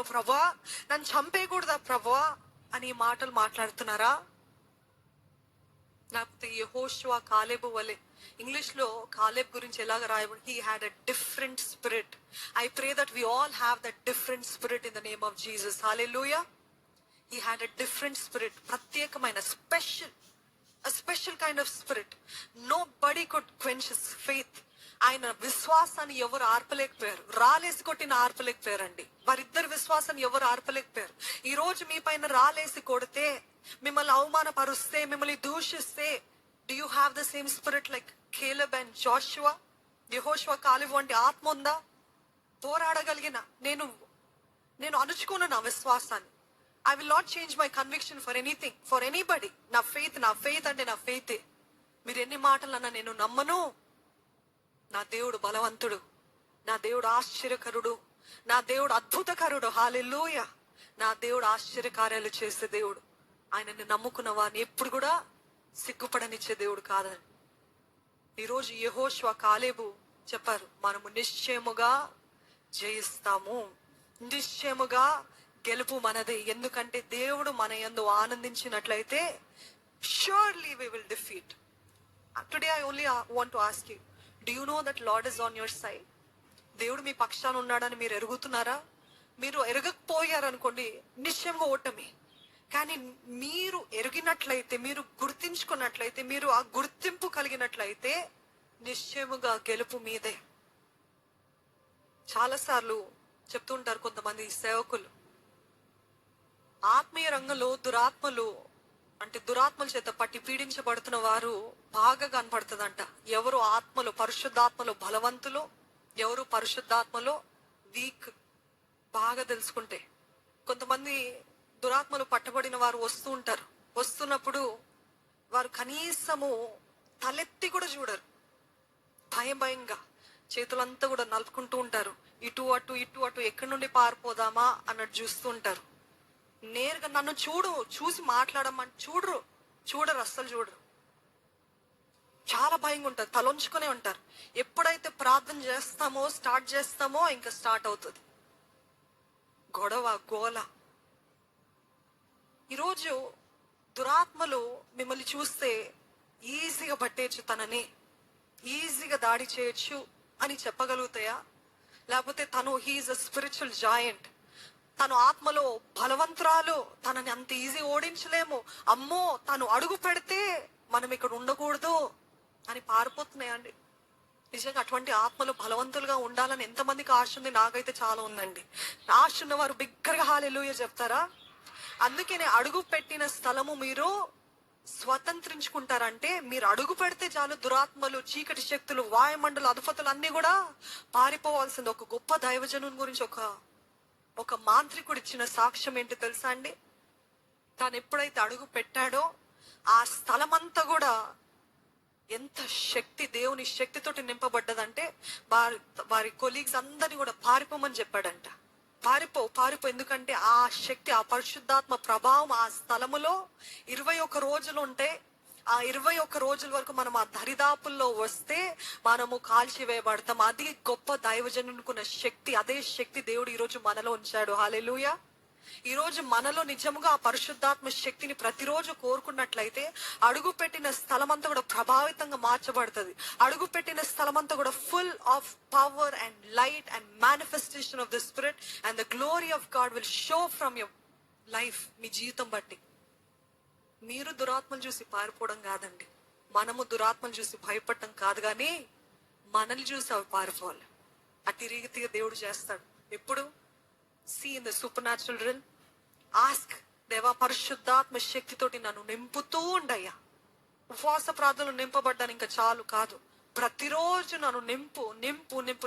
చంపేస్తాను ప్రభా. నన్ను చంపేయకూడదా ప్రభా అని ఈ మాటలు మాట్లాడుతున్నారా? లేకపోతే యహోష్వా కాలేబు వలె ఇంగ్లీష్లో కాలేబ్ గురించి ఎలాగ రాయబడి he had a different spirit I pray that we all have that different spirit in the name of Jesus hallelujah he had a different spirit ప్రత్యేకమైన special a special kind of spirit nobody could quench his faith ఆయన విశ్వాసాన్ని ఎవరు ఆర్పలేకపోయారు? రాలేసి కొట్టిన ఆర్పలేకపోయారండి. వారిద్దరు విశ్వాసం ఎవరు ఆర్పలేకపోయారు. ఈ రోజు మీ పైన రాలేసి కొడితే మిమ్మల్ని అవమానపరుస్తే మిమ్మల్ని దూషిస్తే do you have the same spirit like Caleb and Joshua యహోష్వా కాలివ్ వంటి ఆత్మ ఉందా? పోరాడగలిగిన నేను నేను అణుచుకోను నా విశ్వాసాన్ని. I will not change my conviction for anything for anybody నా ఫెయిత్ నా ఫెయిత్ అంటే నా ఫెయితే మీరు ఎన్ని మాటలన్నా నేను నమ్మను. నా దేవుడు బలవంతుడు. నా దేవుడు ఆశ్చర్యకరుడు. నా దేవుడు అద్భుతకరుడు. హాలెలూయ నా దేవుడు ఆశ్చర్యకార్యాలు చేసే దేవుడు. ఆయనని నమ్ముకున్న వారిని ఎప్పుడు కూడా సిగ్గుపడనిచ్చే దేవుడు కాదని. ఈరోజు యహోష్వ కాలేబు చెప్పారు మనము నిశ్చయముగా జయిస్తాము. నిశ్చయముగా గెలుపు మనది. ఎందుకంటే దేవుడు మన యందు ఆనందించినట్లయితే surely we will defeat today I only want to ask you do you know that Lord is on your side దేవుడు మీ పక్షాన ఉన్నాడని మీరు ఎరుగుతున్నారా? మీరు ఎరగకపోయారనుకోండి నిశ్చయంగా ఓటమి. కానీ మీరు ఎరిగినట్లయితే మీరు గుర్తించుకున్నట్లయితే మీరు ఆ గుర్తింపు కలిగినట్లయితే నిశ్చయముగా గెలుపు మీదే. చాలాసార్లు చెప్తుంటారు కొంతమంది సేవకులు. ఆత్మీయ రంగంలో దురాత్మలు అంటే దురాత్మల చేత పట్టి పీడించబడుతున్న వారు బాగా కనపడుతుందంట. ఎవరు ఆత్మలు పరిశుద్ధాత్మలు బలవంతులు? ఎవరు పరిశుద్ధాత్మలో వీక్ బాగా తెలుసుకుంటే. కొంతమంది దురాత్మలు పట్టబడిన వారు వస్తూ ఉంటారు. వస్తున్నప్పుడు వారు కనీసము తలెత్తి కూడా చూడరు. భయం భయంగా చేతులంతా కూడా నలుపుకుంటూ ఉంటారు. ఇటు అటు ఇటు అటు ఎక్కడి నుండి పారిపోదామా అన్నట్టు చూస్తూ ఉంటారు. నేరుగా నన్ను చూడు చూసి మాట్లాడమని చూడరు. చూడరు అస్సలు చూడరు. చాలా భయంగా ఉంటారు తలొంచుకునే ఉంటారు. ఎప్పుడైతే ప్రార్థన చేస్తామో స్టార్ట్ చేస్తామో ఇంకా స్టార్ట్ అవుతుంది. గొడవ గోల. ఈరోజు దురాత్మలు మిమ్మల్ని చూస్తే ఈజీగా పట్టేయచ్చు తనని. ఈజీగా దాడి చేయొచ్చు అని చెప్పగలుగుతాయా? లేకపోతే తను హీఈస్ అ స్పిరిచువల్ జాయింట్. తను ఆత్మలో బలవంతురాలు. తనని అంత ఈజీ ఓడించలేము. అమ్మో తను అడుగు పెడితే మనం ఇక్కడ ఉండకూడదు. అని పారిపోతున్నాయండి. నిజంగా అటువంటి ఆత్మలు బలవంతులుగా ఉండాలని ఎంతమందికి ఆశ ఉంది? నాకైతే చాలా ఉందండి. ఆశ ఉన్న వారు బిగ్గరగా హాలెలుయ చెప్తారా? అందుకనే అడుగు పెట్టిన స్థలము మీరు స్వతంత్రించుకుంటారంటే మీరు అడుగు పెడితే చాలు దురాత్మలు చీకటి శక్తులు వాయుమండలు అదుపతులు అన్ని కూడా పారిపోవాల్సింది. ఒక గొప్ప దైవజనుని గురించి ఒక ఒక మాంత్రికుడు ఇచ్చిన సాక్ష్యం ఏంటి తెలుసా అండి? తాను ఎప్పుడైతే అడుగు పెట్టాడో ఆ స్థలమంతా కూడా ఎంత శక్తి దేవుని శక్తితోటి నింపబడ్డదంటే వారి వారి కొలీగ్స్ అందరిని కూడా పారిపోమని చెప్పాడంట. పారిపో పారిపో ఎందుకంటే ఆ శక్తి ఆ పరిశుద్ధాత్మ ప్రభావం ఆ స్థలములో ఇరవై ఒక్క రోజులు ఉంటే ఆ ఇరవై ఒక్క రోజుల వరకు మనం ఆ దరిదాపుల్లో వస్తే మనము కాల్చివేయబడతాం. అది గొప్ప దైవజనుకున్న శక్తి అదే శక్తి దేవుడు ఈరోజు మనలో ఉంచాడు. హాలెలుయా ఈరోజు మనలో నిజముగా ఆ పరిశుద్ధాత్మ శక్తిని ప్రతిరోజు కోరుకున్నట్లయితే అడుగు పెట్టిన స్థలమంతా కూడా ప్రభావితంగా మార్చబడుతుంది. అడుగు పెట్టిన స్థలమంతా కూడా full of power and light and manifestation of the spirit and the glory of God will show from your life మీ జీవితం బట్టి. మీరు దురాత్మలు చూసి పారిపోవడం కాదండి. మనము దురాత్మలు చూసి భయపడటం కాదు కానీ మనల్ని చూసి అవి పారిపోవాలి. అట్టి రీతిగా దేవుడు చేస్తాడు. ఎప్పుడు? See in the supernatural realm ask దేవా పరిశుద్ధాత్మ శక్తితోటి నన్ను నింపుతూ ఉండయ్యా. ఉపవాస ప్రార్థనలు నింపబడ్డాను ఇంకా చాలు కాదు. ప్రతిరోజు నన్ను నింపు నింపు నింపు.